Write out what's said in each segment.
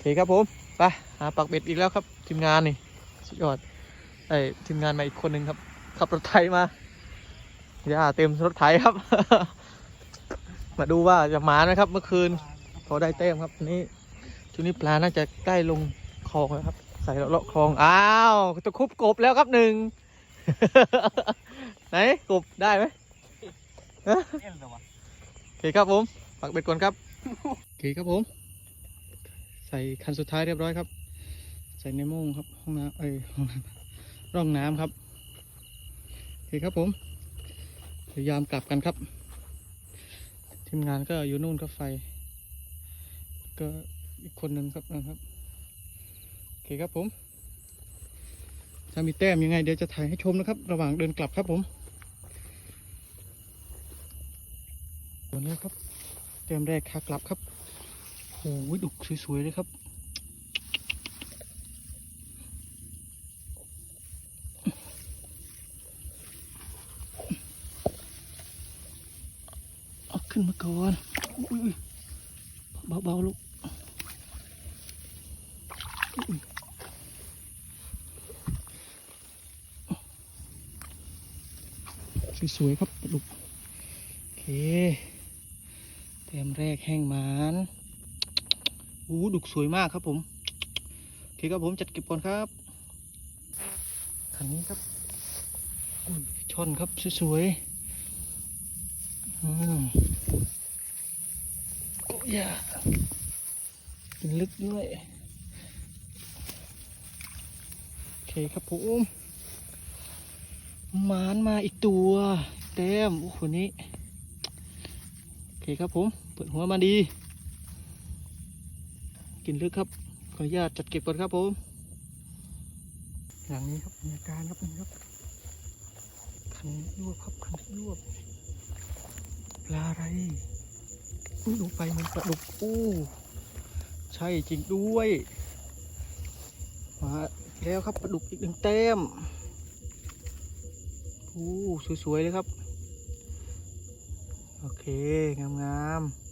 เคครับผม ไป หาปักเบ็ดอีกแล้วครับ ทีมงานนี่สุดยอดไอ้ยทีมงานมาอีกคนหนึ่งครับ ขับรถไถมาย่าเต็มรถไถครับ มาดูว่าจะหมาไหมครับ เมื่อคืนพอได้เต็มครับอันนี้ช่วงนี้ปลาน่าจะใกล้ลงคลองแล้วครับ ใส่เลาะคลองอ้าวตะครุบกบแล้วครับหนึ่งไหนกบได้ไหมเอ๊ะเหรอวะโอเคครับผมปักเบ็ดก่อนครับโอเคครับผม ใส่คันสุดท้ายเรียบร้อยครับ ใส่ในโม่งครับห้องน้ำเอ้ยห้องน้ำร่องน้ำครับโอเคครับผมพยายามกลับกันครับ ทีมงานก็อยู่นู่นก็ไฟ ก็อีกคนนึงครับนะครับโอเคครับผม ถ้ามีแต้มยังไงเดี๋ยวจะถ่ายให้ชมนะครับ ระหว่างเดินกลับครับผมตัวนี้ครับแต้มแรกขากลับครับ โอ้ยดุกสวยๆเลยครับเอาขึ้นมาก่อนอุ้ยเบาๆลูกสวยๆครับปลาดุกโอเคเต็มแรกแห้งหมานอู้ ดุกสวยมากครับผม โอเคครับผมจัดเก็บก่อนครับขันนี้ครับช่อนครับสวยๆอืมโอ้ยากินลึกด้วยโอเคครับผมหมานมาอีกตัวแต้มโอ้โหนี้โอเคครับผม เปิดหัวมาดี กินลึกครับ ขออนุญาตจัดเก็บก่อนครับผมอย่างนี้ครับบรรยากาศครับนี่ครับ คันยวบครับคันยวบปลาอะไรอุ้ยดูไปมันปลาดุกอู้ใช่จริงด้วย มาแล้วครับปลาดุกอีกหนึ่งแต้มอู้สวยๆเลยครับ โอเค งามๆ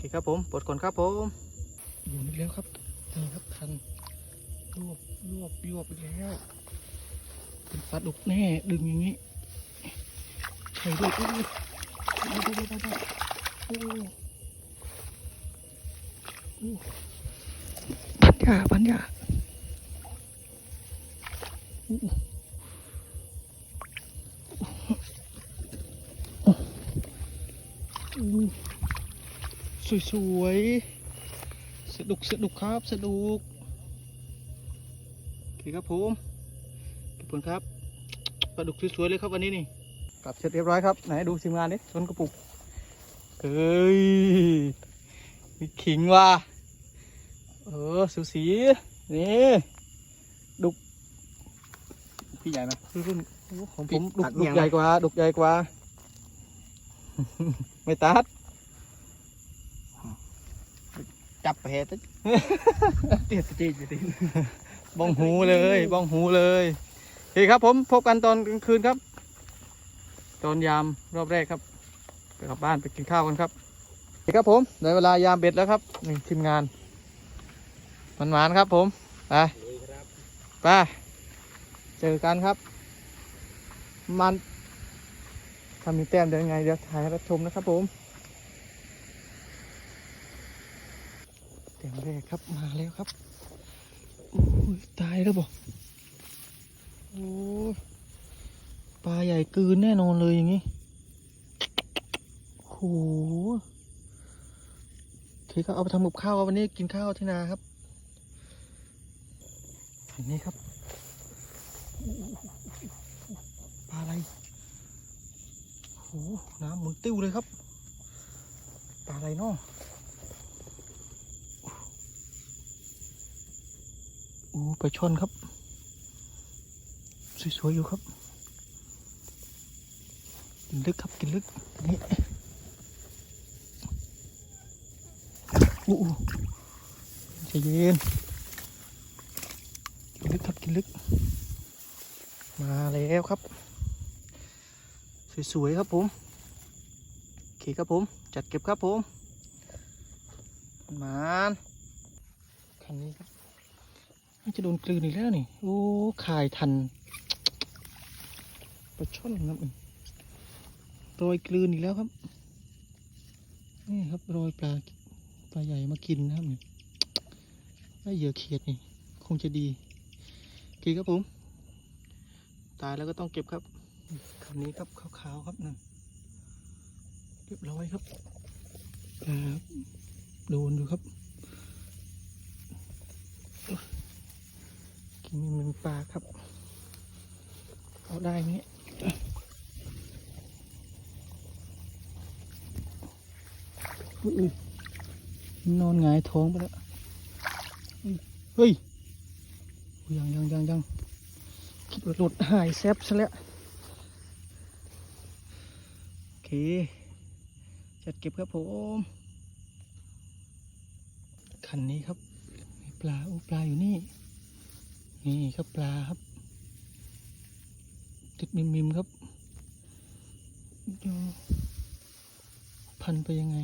เคครับผมปลดก่อนครับผมอยู่นี่แล้วครับนี่ครับคันรวบรวบรวบอีกแล้วเป็นปลาดุกแน่ดึงอย่างนี้ใช่ด้วยอุ้ยด้ได้ได้ได้โอ้โอ้ปัญญาปัญญาโอ้ สวยสวยๆสนุกสนุกครับสนุกโอเคครับผมขอบคุณครับปลาดุกสวยๆเลยครับวันนี้นี่กลับเสร็จเรียบร้อยครับไหนดูทีมงานดิต้นกระปุกเฮ้ยมีขิงว่ะเออสูสีนี่ดุกพี่ใหญ่ไหมรุ่นโอ้ของผพี่มดุตักดดุเอีกยงใหญ่กว่าดุกใหญ่กว่า ไม่ตัด จับไปเฮ็ดเตี้ยตีอยู่ดิบ้องหูเลยบ้องหูเลยโอเคครับผมพบกันตอนกลางคืนครับ ตอนยามรอบแรกครับไปกลับบ้านไปกินข้าวกันครับโอเคครับผมได้เวลายามเบ็ดแล้วครับนี่ทีมงานมันหวานๆครับผมไปไปเจอกันครับ มันถ้ามีแต้มเดี๋ยวยังไงเดี๋ยวถ่ายให้รับชมนะครับผมแต้มแรก ครับมาแล้วครับโอ้ยตายแล้วบ่โอ้ปลาใหญ่กินแน่นอนเลยอย่างนี้โหโอเคครับเอาไปทำกับข้าววันนี้กินข้าวที่นาครับอันนี้ครับปลาอะไรโอ้โหน้ำหมุนติ้วเลยครับปลาอะไรเนาะ อ้ปลาช่อนครับ สวยๆอยู่ครับ กินลึกครับกินลึกนี่โอ้ใจเย็นกินลึกครับกินลึก มาแล้วครับ สวยๆครับผมโอเคครับผม จัดเก็บครับผมมานคันนี้ครับ จะโดนกลืนอีกแล้วนี่ โอ้คายทันปลาช่อนครับรอยกลืนอีกแล้วครับ นี่ครับรอยปลาปลาใหญ่มากินนะครับนี่ได้เหยื่อเขียดนี่ คงจะดีโอเครับผม ตายแล้วก็ต้องเก็บครับคันนี้ครับขาวๆครับนั่นเรียบร้อยครับปลาโดนอยู่ครับ กินมันปลาครับ เอาได้ไหมเนี้ยนอนหงายท้องไปแล้ว เฮ้ย ยังยังยังยังคิดว่าหลุดหายแซบซะแล้ว โอเค จัดเก็บครับผม คันนี้ครับ ปลาโอ้ปลาอยู่นี่ นี่ครับปลาครับ ติดมิมมิมครับดูพันไปยังไง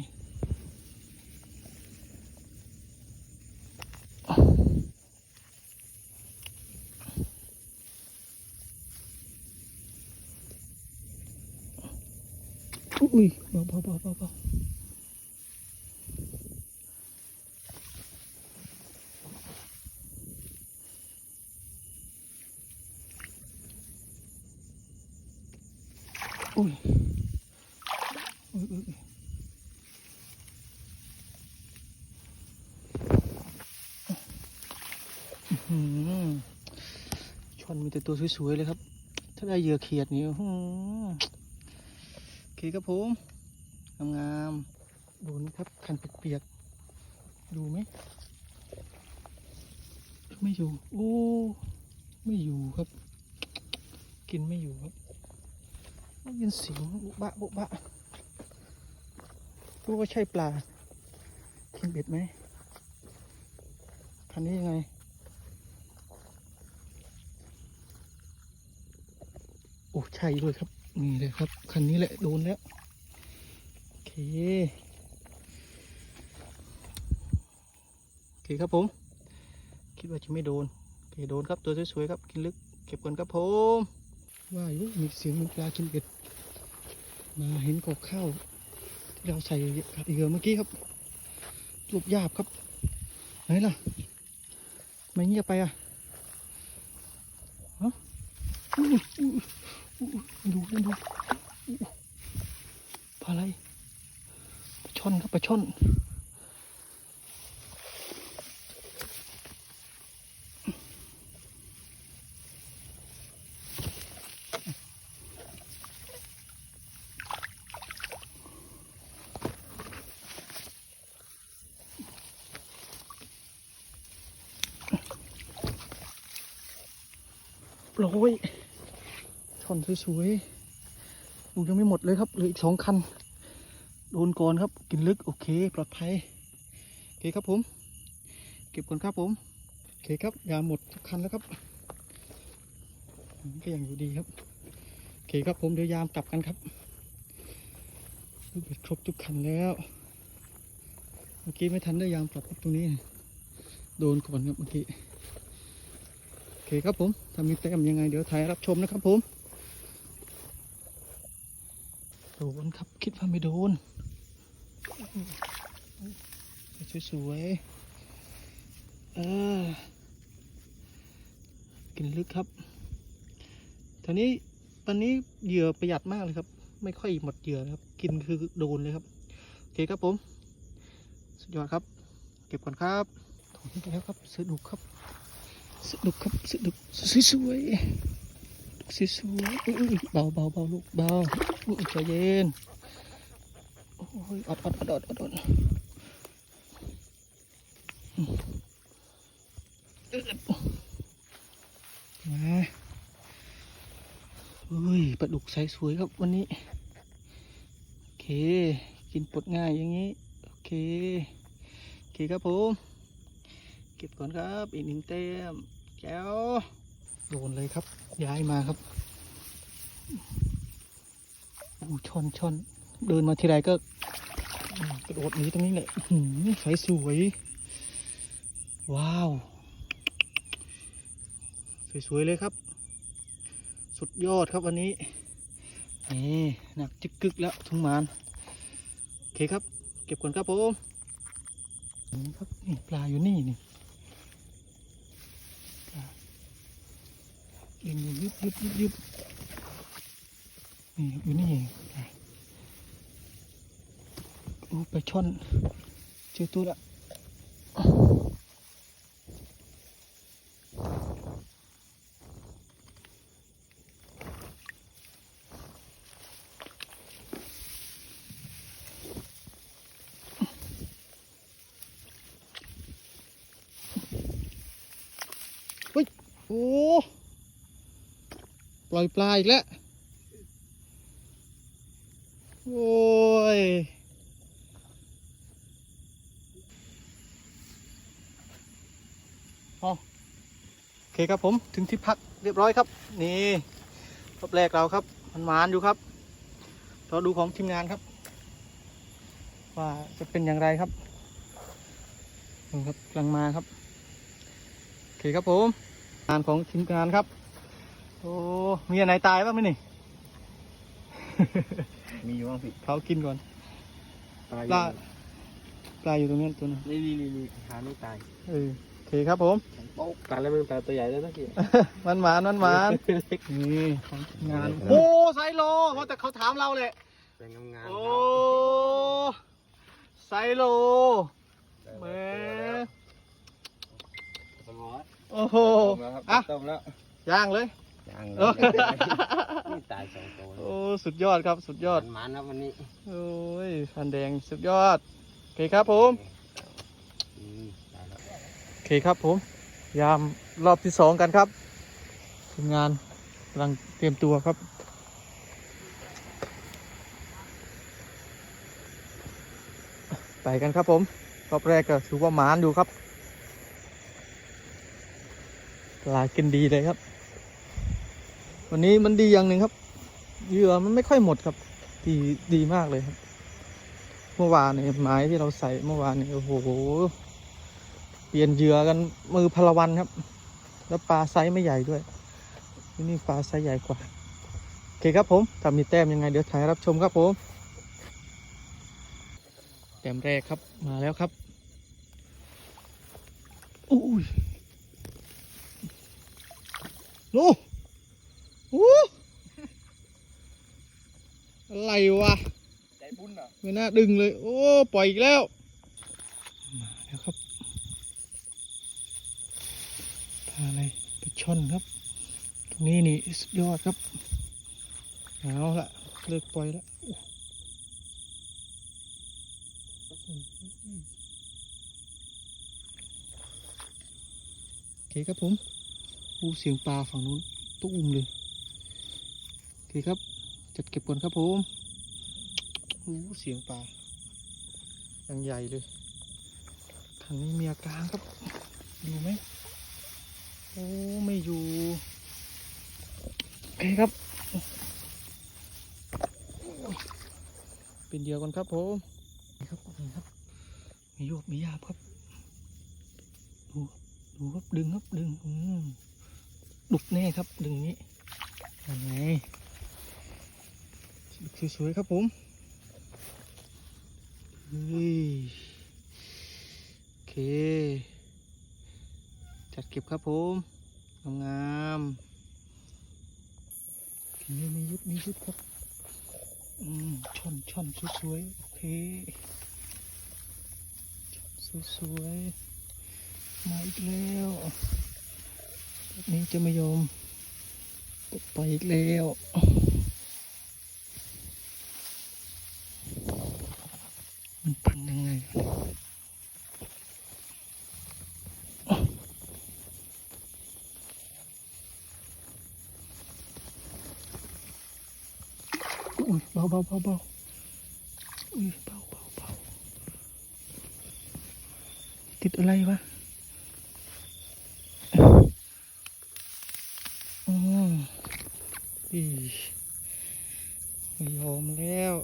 อุ้ยเบาเบาเบาเบาเบาอุ้ยอุ้ยอุ้ยอุ้ยอื้อหือ ช่อนมีแต่ตัวสวยๆเลยครับ ถ้าได้เหยื่อเขียดนี่อื้อหือโอเคครับผมงามๆดูนะครับคันเปียกๆดูไหมไม่อยู่ โอ้ ไม่อยู่ครับ กินไม่อยู่ครับได้ยินเสียงบุบะบุบะรู้ว่าใช่ปลากินเบ็ดไหมคันนี้ยังไง อ้ใช่ด้วยครับ นี่เลยครับ คันนี้แหละโดนแล้ว โอเค โอเคครับผม คิดว่าจะไม่โดน โอเคโดนครับตัวสวยๆครับ กินลึก เก็บก่อนครับผม ว่าอยู่มีเสียงมันปลากินเบ็ดมาเห็นกบข้าวที่เราใส่กับเหยือเมื่อกี้ครับรูปหยาบครับไหนล่ะไม่เงียบไปอะฮะอู้อู้อู้อู้ ดูดูปลาอะไรปลาช่อนครับปลาช่อนโอ้ย ช่อนสวยๆดูยังไม่หมดเลยครับเหลืออีกสองคัน โดนก่อนครับ กินลึกโอเคปลอดภัยโอเคครับผม เก็บก่อนครับผมโอเคครับยาหมดทุกคันแล้วครับก็ยังอยู่ดีครับโอเคครับผมเดี๋ยวยามกลับกันครับลูเบ็ดครบทุกคันแล้วเมื่อกี้ไม่ทันได้ยามกลับครับตรงนี้ โดนก่อนครับเมื่อกี้โอเคครับผม ถ้ามีแต้มยังไงเดี๋ยวถ่ายรับชมนะครับผม โดนครับคิดว่าไม่โดน สวยๆเออกินลึกครับทีนี้ตอนนี้เหยื่อประหยัดมากเลยครับ ไม่ค่อยหมดเหยื่อนะครับ กินคือโดนเลยครับโอเคครับผม สุดยอดครับ เก็บก่อนครับถอนไปแล้วครับสนุกครับสนุกครับสนุกสวยๆ สวยๆอุ้ยเบาเบาเบาลูกเบาอุ้ยใจเย็นโอ้ยอดอดอดอดอดอดอืมอึ๊ดมาเฮ้ยปลาดุกใสสวยครับวันนี้ โอเค กินปลดง่ายอย่างนี้ โอเค โอเคครับผม เก็บก่อนครับ อีกหนึ่งเต็มแจ๋ว โดนเลยครับ ย้ายมาครับอู้ชอนชอนเดินมาทีไรก็กระโดดหนีตรงนี้แหละสายสวย ว้าว สวยๆเลยครับ สุดยอดครับวันนี้นี่หนักจึกกึกแล้วทุ่งมานโอเคครับ เก็บก่อนครับผมนี่ครับนี่ปลาอยู่นี่นี่ปลา เอ็นอยู่ยึบยึบยึบยึบนี่อยู่นี่ปลาโอ้ไปลาช่อนเจอตัวละโอ้ป ล่อยปลาอีกแล้ว โอ้ยโอเคครับผมถึงที่พักเรียบร้อยครับ นี่รอบแรกเราครับ มันหมานอยู่ครับรอดูของทีมงานครับ ว่าจะเป็นอย่างไรครับครับกำลังมาครับ โอเคครับผมงานของทีมงานครับ อ้มีอันไหนตายบ้างไหมนี่ มีอยู่บ้างพี่เขากินก่อนตายปลาปลาอยู่ตรงนี้ตัวนึงนี่นี่นี่นี่หาไม่ตายเออโอเคครับผม โป๊กปลาแล้วมันปลาตัวใหญ่แล้วนะพี่มันหมานมันหมานนี่ของทีมงาน โอ้ไซโลว่าแต่เขาถามเราเลยเป็นงามงามโอ้ไซโลแหมสมอโอ้โห ต้มแล้วครับอะ ต้มแล้วย่างเลย ยังเออนี่ตายสองตัวโอ้สุดยอดครับสุดยอดมันนะวันนี้โอ้ยพันแดงสุดยอดโอเคครับผมอืมตายแล้วโอเคครับผม ยามรอบที่สองกันครับทีมงานกำลังเตรียมตัวครับไปกันครับผมรอบแรกก็ถือว่าหมานอยู่ครับปลากินดีเลยครับ วันนี้มันดีอย่างหนึ่งครับเหยื่อมันไม่ค่อยหมดครับ ดีดีมากเลยครับ เมื่อวานเนี่ยไม้ที่เราใส่เมื่อวานเนี่ยโอ้โหเปลี่ยนเหยื่อกันมือพลวันครับ แล้วปลาไซส์ไม่ใหญ่ด้วยที่นี่ปลาไซส์ใหญ่กว่าโอเคครับผมถ้ามีแต้มยังไงเดี๋ยวถ่ายรับชมครับผมแต้มแรกครับมาแล้วครับอุ้ยโอ้ อะไรวะใจบุญเหรอไม่น่าดึงเลย โอ้ ปล่อยอีกแล้วมาแล้วครับปลาอะไรปลาช่อนครับ ตรงนี้นี่สุดยอดครับเอาละเลิกปล่อยแล้วโอ้โอเคครับผมอู้เสียงปลาฝั่งนู้นตุ้มเลยโอ เคครับ จัดเก็บก่อนครับผมโอ้เสียงปลายังใหญ่เลยคันนี้มีอาการครับ อยู่ไหมโอ้ไม่อยู่โอเคครับ เป็นเดียวกันครับผมนี่ครับนี่ครับ มีโยกมียาบครับ ดูดูครับดึงครับดึงอืมดุกแน่ครับดึงอย่างนี้ยังไง สวยๆครับผมเฮ้ยโอเค จัดเก็บครับผมงามๆโอเคมียุดมียุดครับอืมช่อนช่อนสวยๆโอเคช่อนสวยๆมาอีกแล้วนี้จะไม่ยอมตกไปอีกแล้ว มันพันยังไง อุ้ยเบาเบาเบาเบาอุ้ยเบาเบาเบาติดอะไรวะอืมอียอมแล้ว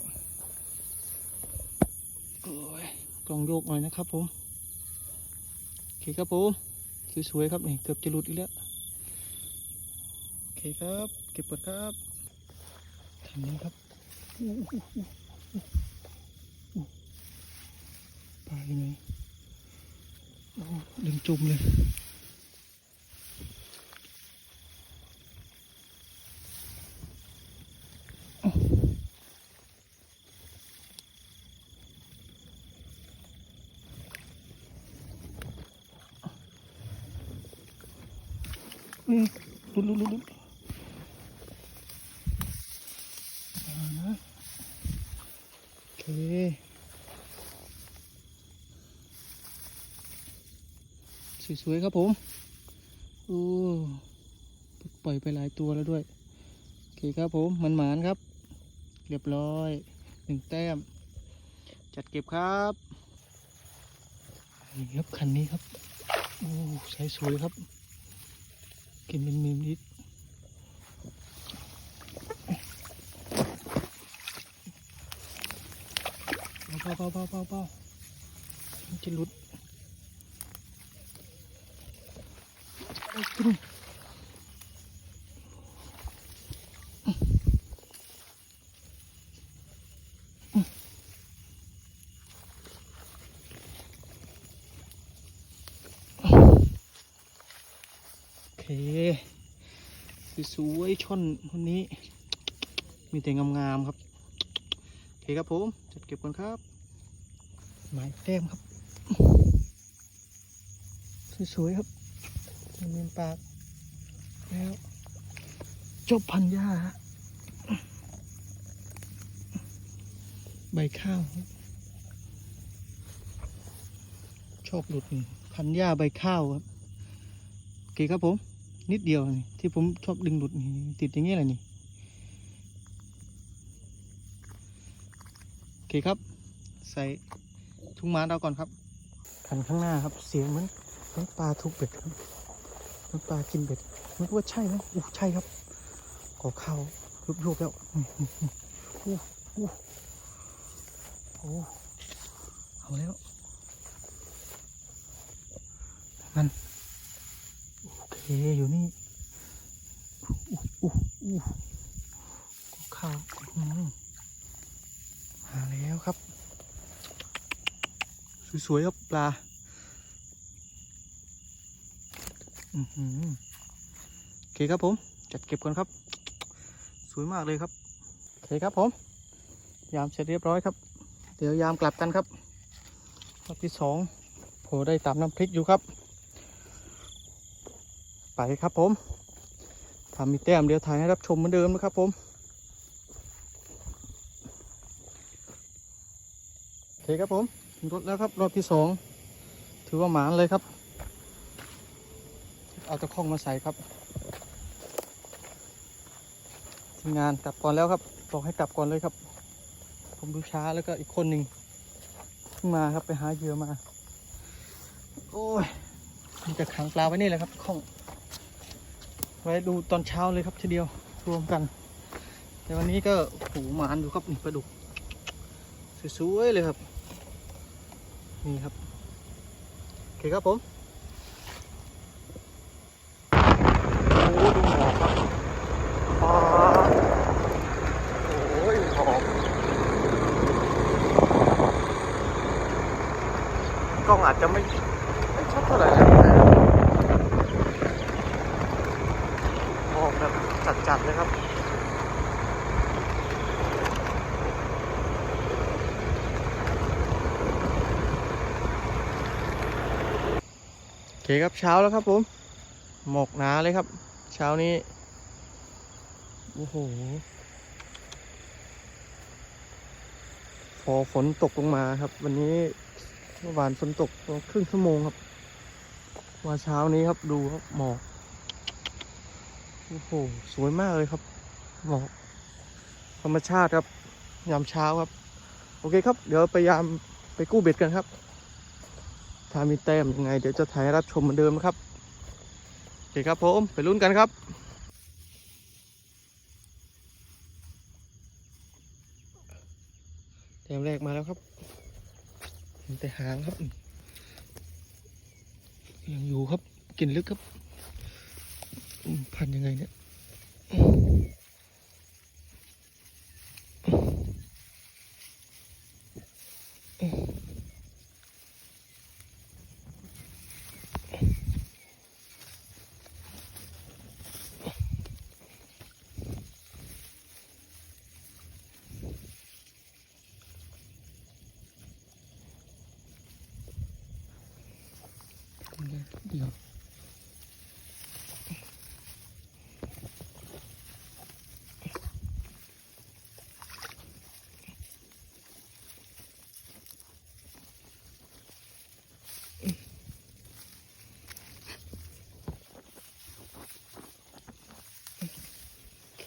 โอ้ยกล่องโยกหน่อยนะครับผมโอเคครับผมสวยๆครับนี่เกือบจะหลุดอีกแล้วโอเคครับ เก็บหมดครับคันนี้ครับ ปลายังไงโอ้ดึงจุ่มเลยอืมลุดลุดลุดลุดอ่านะโอเค สวยๆครับผม โอ้ปล่อยไปหลายตัวแล้วด้วย โอเคครับผมมันหมานครับ เรียบร้อยหนึ่งแต้ม จัดเก็บครับนี่ครับคันนี้ครับ โอ้ใช้สวยครับ กินเป็นมิมนิดเบาเบาเบาเบาเบามันจะหลุดเอา กินโอเคสวยๆช่อนคนนี้ มีแต่งามๆครับโอเคครับผมจัดเก็บก่อนครับ หมายแต้มครับ สวยๆครับ เป็นปาก แล้วจบพันหญ้าฮะใบข้าวครับชอบหลุดนี่พันหญ้าใบข้าวครับโอเคครับผม นิดเดียวนี่ที่ผมชอบดึงหลุดนี่ติดอย่างนี้แหละนี่โอเคครับ ใส่ถุงม้าเราก่อนครับคันข้างหน้าครับ เสียงเหมันเหมันปลาทุกเบ็ดครับ เหมันปลากินเบ็ดมันว่าใช่ไหมอู้ใช่ครับขอเข้ายุบๆแล้วอู้อู้โอ้เอาแล้วนั่นโอเคอยู่นี่อู้อู้อู้ก็ข้าวอื้อหือมาแล้วครับ สวยๆครับปลา อือหือ โอเคครับผม จัดเก็บก่อนครับ สวยมากเลยครับ โอเคครับผม ยามเสร็จเรียบร้อยครับ เดี๋ยวยามกลับกันครับรอบที่สองโผได้ตามน้ำพริกอยู่ครับ ไปครับผมถ้ามีแต้มเดี๋ยวถ่ายให้รับชมเหมือนเดิมนะครับผมโอเคครับผมรถแล้วครับรอบที่สองถือว่าหมานเลยครับ เอาตะข้องมาใส่ครับทีมงานกลับก่อนแล้วครับบอกให้กลับก่อนเลยครับ ผมดูช้าแล้วก็อีกคนหนึ่งมาครับไปหาเหยื่อมา โอ้ยมีแต่ขังปลาไว้นี่แหละครับข้อง ไว้ดูตอนเช้าเลยครับทีเดียวรวมกัน แต่วันนี้ก็หูหมานอยู่ครับนี่ปลาดุกสวยๆเลยครับ นี่ครับโอเคครับผมโอ้ดูหมอกครับปลาโอ้ยหมอกกล้องอา จะไม่ไม่ชัดเท่าไหร่นะครับหมอกแบบจัดๆเลยครับโอเคครับเช้าแล้วครับผมหมอกหนาเลยครับ เช้านี้ โอ้โหพอฝนตกลงมาครับ วันนี้ เมื่อวานฝนตกครึ่งชั่วโมงครับมาเช้านี้ครับดูครับหมอกโอ้โหสวยมากเลยครับหมอกธรรมชาติครับยามเช้าครับ โอเคครับ เดี๋ยวพยายามไปกู้เบ็ดกันครับ ถ้ามีแต้มยังไง เดี๋ยวจะถ่ายรับชมเหมือนเดิมนะครับโอเคครับผมไปลุ้นกันครับ แต้มแรกมา แต่หางครับ ยังอยู่ครับ กินลึกครับ พันยังไงเนี่ย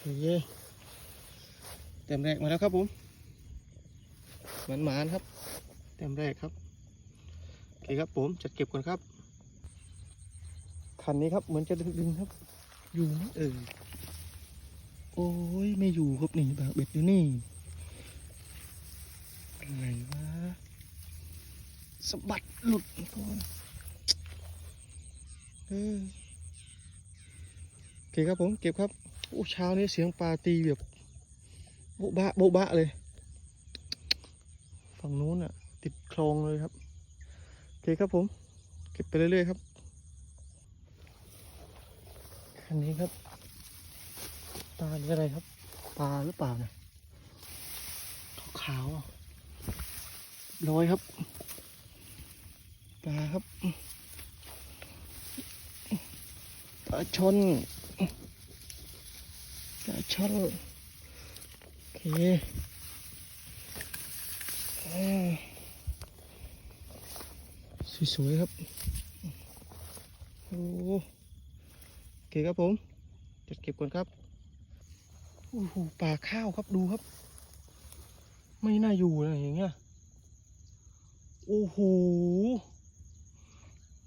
เคเต็มแรกมาแล้วครับผมหมันหมานครับ เต็มแรกครับโอเคครับผมจัดเก็บก่อนครับคันนี้ครับเหมือนจะดึงๆครับ อยู่ไหมเออโอ้ยไม่อยู่ครับนี่บากเบ็ดอยู่นี่อะไรวะสะบัดหลุดก่อนเออโอเคครับผมเก็บครับ โอ้เช้านี้เสียงปลาตีแบบโบ๊ะบะโบ๊ะบะเลย ฝั่งนู้นอะ ติดคลองเลยครับโอเคครับผม เก็บไปเรื่อยๆครับคันนี้ครับปลาหรืออะไรครับปลาหรือเปล่านะขาวๆอะลอยครับปลาครับปลาชน ช่อนโอเคสวยๆครับ โอ้โอเคครับผมจัดเก็บก่อนครับโอ้โหปลาข้าวครับดูครับ ไม่น่าอยู่นะอย่างเงี้ยโอ้โห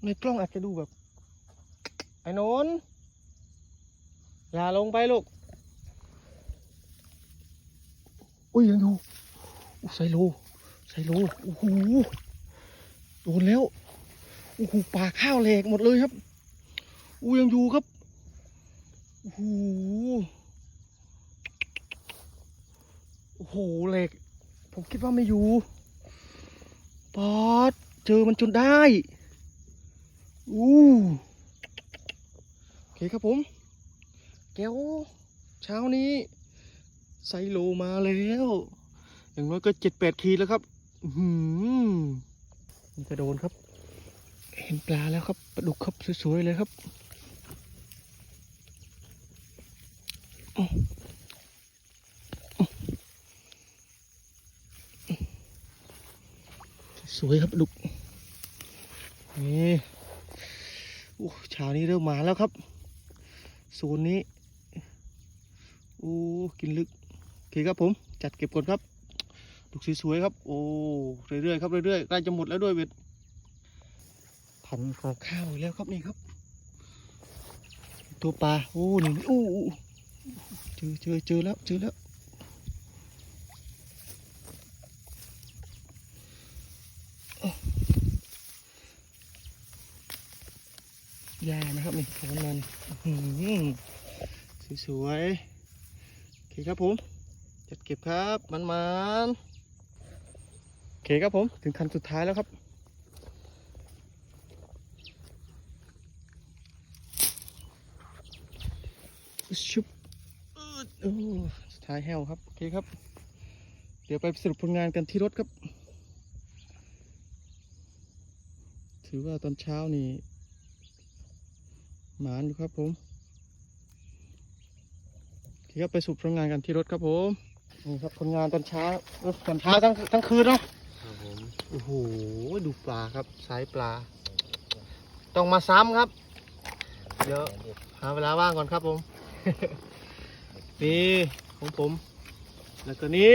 ในกล้องอาจจะดูแบบ ไอ้นนท์อย่าลงไปลูก อุ้ยยังอยู่อู้ไซโลไซโลโอ้โหโดนแล้วโอ้โหปลาข้าวแหลกหมดเลยครับอู้ยังอยู่ครับโอ้โหโอ้โหแหลกผมคิดว่าไม่อยู่ปอดเจอมันจนได้อู้โอเคครับผม แก้วเช้านี้ ไซโลมาแล้ว อย่างน้อยก็เจ็ดแปดขีแล้วครับอือหือนี่ก็โดนครับ เห็นปลาแล้วครับปลาดุกครับสวยๆเลยครับสวยครับปลาดุกนี่โอ้เช้านี้เริ่มมาแล้วครับ โซนนี้ โอ้ กินลึก อเคครับผมจัดเก็บก่อนครับลูกสวยๆครับ โอ้เรื่อยๆครับเรื่อยๆใกล้จะหมดแล้วด้วยเบ็ดพันกองข้าวอีกแล้วครับนี่ครับ ตัวปลาโอ้นี่โอ้โอ้เจอเจอเจอแล้วเจอแล้วโอ้ยานะครับนี่ของมันสวยๆโอเคครับผม จัดเก็บครับมันมันโอเคครับผมถึงคันสุดท้ายแล้วครับ ชุบอืดโอ้สุดท้ายแห้วครับ โอเคครับ เดี๋ยวไปสรุปผลงานกันที่รถครับ ถือว่าตอนเช้านี่ หมานอยู่ครับผมโอเคครับไปสรุปผลงานกันที่รถครับผม นี่ครับผลงานตอนเช้าเออตอนเช้าทั้งทั้งคืนเนาะครับผมโอ้โหดูปลาครับสายปลา ต้องมาซ้ำครับ เดี๋ยวหาเวลาว่างก่อนครับผม นี่ของผม แล้วก็นี่